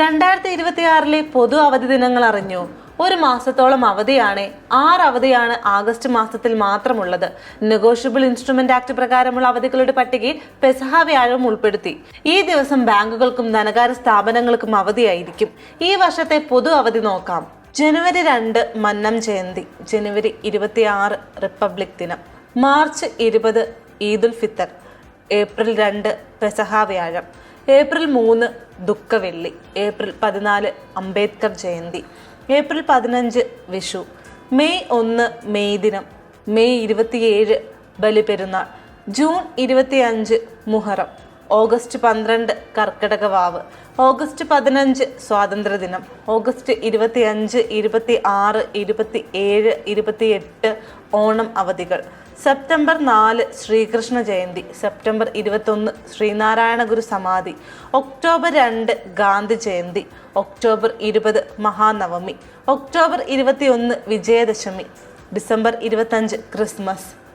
രണ്ടായിരത്തി ഇരുപത്തി ആറിലെ പൊതു അവധി ദിനങ്ങൾ അറിഞ്ഞു. ഒരു മാസത്തോളം അവധിയാണ്. ആറ് അവധിയാണ് ആഗസ്റ്റ് മാസത്തിൽ മാത്രമുള്ളത്. നെഗോഷ്യബിൾ ഇൻസ്ട്രുമെന്റ് ആക്ട് പ്രകാരമുള്ള അവധികളുടെ പട്ടികയിൽ പെസഹ വ്യാഴം ഉൾപ്പെടുത്തി. ഈ ദിവസം ബാങ്കുകൾക്കും ധനകാര്യ സ്ഥാപനങ്ങൾക്കും അവധിയായിരിക്കും. ഈ വർഷത്തെ പൊതു അവധി നോക്കാം. ജനുവരി രണ്ട് മന്നം ജയന്തി. ജനുവരി ഇരുപത്തിയാറ് റിപ്പബ്ലിക് ദിനം. മാർച്ച് ഇരുപത് ഈദുൽ ഫിത്തർ. ഏപ്രിൽ രണ്ട് പെസഹ വ്യാഴം. ഏപ്രിൽ മൂന്ന് ദുഃഖവെള്ളി ഏപ്രിൽ പതിനാല് അംബേദ്കർ ജയന്തി ഏപ്രിൽ പതിനഞ്ച് വിഷു മെയ് ഒന്ന് മെയ് ദിനം മെയ് ഇരുപത്തിയേഴ് ബലിപെരുന്നാൾ ജൂൺ ഇരുപത്തിയഞ്ച് മുഹറം. ഓഗസ്റ്റ് പന്ത്രണ്ട് കർക്കിടക വാവ്. ഓഗസ്റ്റ് പതിനഞ്ച് സ്വാതന്ത്ര്യദിനം. ഓഗസ്റ്റ് ഇരുപത്തി അഞ്ച് ഇരുപത്തി ആറ് ഇരുപത്തി ഏഴ് ഇരുപത്തി എട്ട് ഓണം അവധികൾ. സെപ്റ്റംബർ നാല് ശ്രീകൃഷ്ണ ജയന്തി. സെപ്റ്റംബർ ഇരുപത്തൊന്ന് ശ്രീനാരായണ ഗുരു സമാധി. ഒക്ടോബർ രണ്ട് ഗാന്ധി ജയന്തി. ഒക്ടോബർ ഇരുപത് മഹാനവമി. ഒക്ടോബർ ഇരുപത്തിയൊന്ന് വിജയദശമി. ഡിസംബർ ഇരുപത്തഞ്ച് ക്രിസ്മസ്.